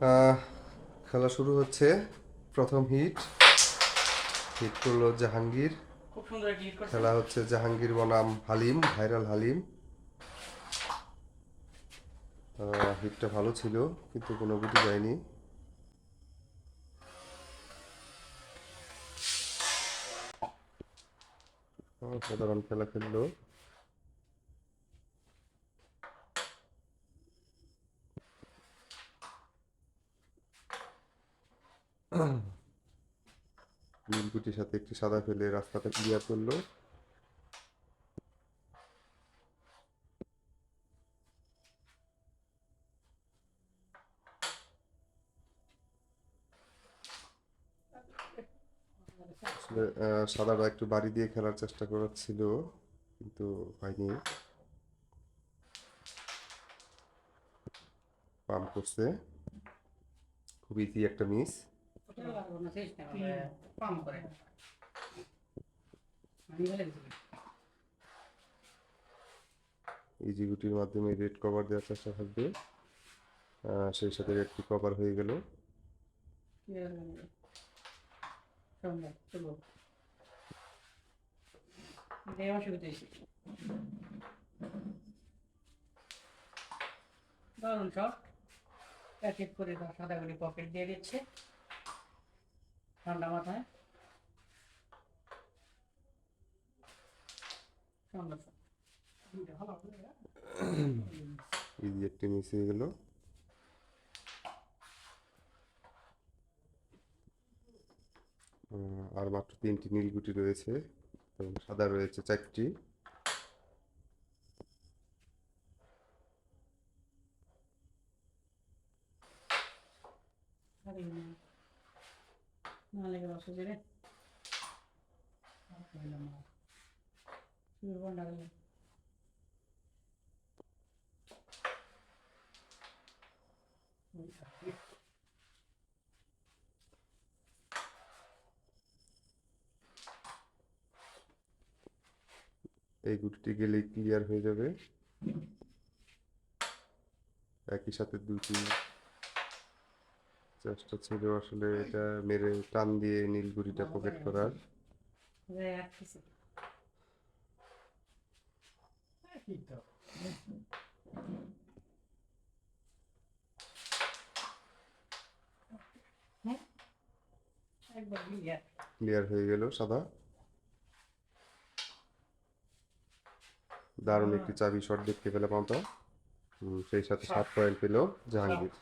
খেলা শুরু হচ্ছে প্রথম হিট। হিট করল জাহাঙ্গীর। খুব সুন্দর খেলা হচ্ছে জাহাঙ্গীর বনাম হালিম ভাইরাল হালিম। হিটটা ভালো ছিল কিন্তু কোনো গুটি যায়নি। সাধারণ খেলা খেললো। নীলকুটির সাথে একটি সাদা ফেলে রাস্তাটা ক্লিয়ার করল। সাদাটা একটু বাড়ি দিয়ে খেলার চেষ্টা করাচ্ছিল, কিন্তু হয়নি। পাম্প করছে। খুব ইজি একটা মিস পাম করে ইজি গুটির মাধ্যমে রেড কভার দেওয়ার চেষ্টা থাকবে। সেই সাথে রেডটি কভার হয়ে গেল। দারুণ শট। এক এক করে তার সাদাগুলি পকেট দিয়ে দিচ্ছে। ঠান্ডা মাথায়। ইজি একটি হয়ে গেল। আর মাত্র তিনটি নীল গুটি রয়েছে এবং সাদা রয়েছে চারটি। আরে না। না লেগে বসে যে রে গেল। এই গুটিটি গেলেই ক্লিয়ার হয়ে যাবে। একই সাথে দুটি চেষ্টা ছিল আসলে এটা মেরে টান দিয়ে নীল গুটিটা পকেট করার। কিছু। হ্যাঁ? ক্লিয়ার হয়ে? গেল সাদা। দারুণ একটি চাবি শট দেখতে পেলাম আমরা। সেই সাথে সাত পয়েন্ট পেল জাহাঙ্গীর।